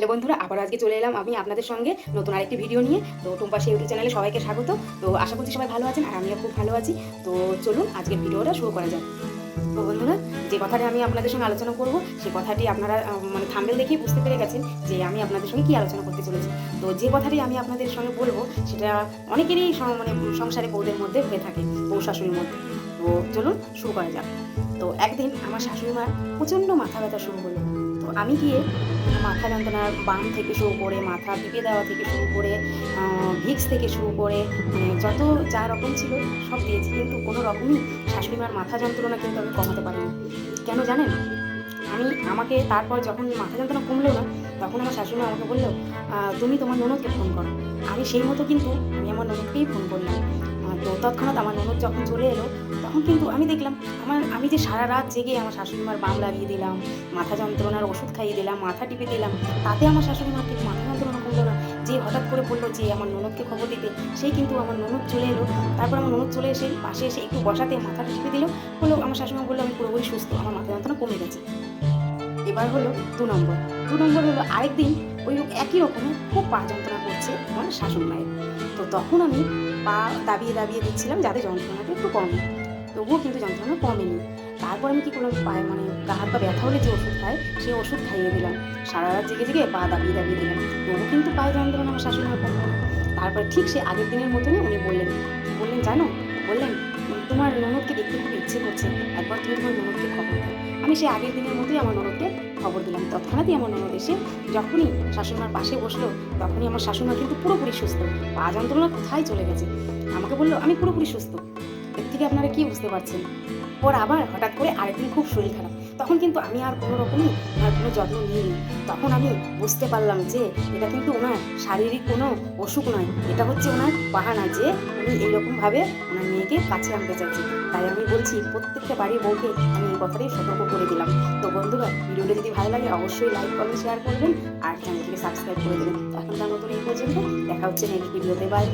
Hello বন্ধুরা আবার আজকে চলে এলাম আমি আপনাদের সঙ্গে নতুন আরেকটি ভিডিও নিয়ে। তো টুম্পাশে ইউটিউব চ্যানেলে সবাইকে স্বাগত। তো আশা করছি সবাই ভালো আছেন আর আমিও খুব ভালো আছি। তো চলুন আজকের ভিডিওটা শুরু করা যাক। তো বন্ধুরা, যে কথাটি আমি আপনাদের সঙ্গে আলোচনা করব সেই কথাটি আপনারা মানে থাম্বেল দেখেই বুঝতে পেরে গেছেন যে আমি আপনাদের সঙ্গে কি আলোচনা করতে চলেছি। তো যে কথাটি আমি আপনাদের সঙ্গে বলব, সেটা অনেকেরই মানে সংসারে বউদের মধ্যে হয়ে থাকে, বউ শাশুড়ির মধ্যে। তো চলুন শুরু করা যাক। তো একদিন আমার শাশুড়ি মার প্রচণ্ড মাথা ব্যথা শুরু হলো। আমি গিয়ে মাথা যন্ত্রণার বাম থেকে শুরু করে, মাথা টিপে দেওয়া থেকে শুরু করে ভিক্স থেকে শুরু করে মানে যত যা রকম ছিল সব দিয়েছি। কিন্তু কোনো রকমই শাশুড়ি মার মাথা যন্ত্রণা কিন্তু আমি কমাতে পারিনি। কেন জানেন? আমি আমাকে তারপর যখন মাথা যন্ত্রণা কমলো না, তখন আমার শাশুড়ি আমাকে বলল তুমি তোমার ননদকে ফোন করো। আমি সেই মতো কিন্তু আমি আমার ননদকেই ফোন করলাম। তো তৎক্ষণাৎ আমার ননদ যখন চলে এলো, তখন কিন্তু আমি দেখলাম, আমার, আমি যে সারা রাত জেগে আমার শাশুড়ি মার বাম লাগিয়ে দিলাম, মাথা যন্ত্রণার ওষুধ খাইয়ে দিলাম, মাথা টিপে দিলাম, তাতে আমার শাশুড়ি মার কিন্তু মাথা যন্ত্রণা কমলো না। যে হঠাৎ করে বলল যে আমার ননদকে খবর দিতে সেই কিন্তু আমার ননদ চলে এলো। তারপর আমার ননদ চলে এসে পাশে এসে একটু বসাতে মাথাটা টিপে দিল, বলল, আমার শাশুড়ি মা বলল, আমি পুরোপুরি সুস্থ, আমার মাথা যন্ত্রণা কমে গেছে। এবার হলো দু নম্বর। দু নম্বর হলো আরেকদিন ওই একই রকমের খুব পা যন্ত্রণা করছে আমার শাশুড়ি মায়ের। তো তখন আমি পা দাবিয়ে দাবিয়ে দিচ্ছিলাম যাতে যন্ত্রণাটা একটু কমে। তবুও কিন্তু যন্ত্রণা কমেনি। তারপর আমি কী করলাম? পায়ে মানে গা হাত পা ব্যথা হলে যে ওষুধ খায় সেই ওষুধ খাইয়ে দিলাম। সারা রাত জেগে জেগে পা দাবিয়ে দাবিয়ে দিলাম। তবু কিন্তু পায়ে যন্ত্রণা আমার শাশুড়ি মা কমলো তারপর ঠিক সে আগের দিনের মতনই উনি বললেন বললেন, জানো? বললেন, তোমার ননদকে দেখতে খুব ইচ্ছে করছে। একবার তুমি তোমার ননদকে খবর দাও আমি সেই আগের দিনের মতোই আমার ননদকে খবর দিলাম। তৎক্ষণাৎই আমার ননদ এসে যখনই শাশুড়িমার পাশে বসল, তখনই আমার শাশুড়িমা কিন্তু পুরোপুরি সুস্থ। পা যন্ত্রণা কোথায় চলে গেছে? আমাকে বলল, আমি পুরোপুরি সুস্থ। এর থেকে আপনারা কি বুঝতে পারছেন? ওর আবার হঠাৎ করে আরেকদিন খুব শরীর খারাপ। তখন কিন্তু আমি আর কোনো রকমই, আর কোনো যত্ন নিইনি। তখন আমি বুঝতে পারলাম যে এটা কিন্তু ওনার শারীরিক কোনো অসুখ নয়। এটা হচ্ছে ওনার বাহানা যে উনি এইরকমভাবে ওনার মেয়েকে কাছে আনতে চাইছে তাই আমি বলছি, প্রত্যেকটা বাড়ির বউকে আমি এই কথাটাই সতর্ক করে দিলাম। তো বন্ধুরা, ভিডিওটা যদি ভালো লাগে অবশ্যই লাইক কমেন্ট শেয়ার করবেন আর চ্যানেলটিকে সাবস্ক্রাইব করে দেবেন। এখন তার মতন এই পর্যন্ত, দেখা হচ্ছে নেক্সট ভিডিওতে বাই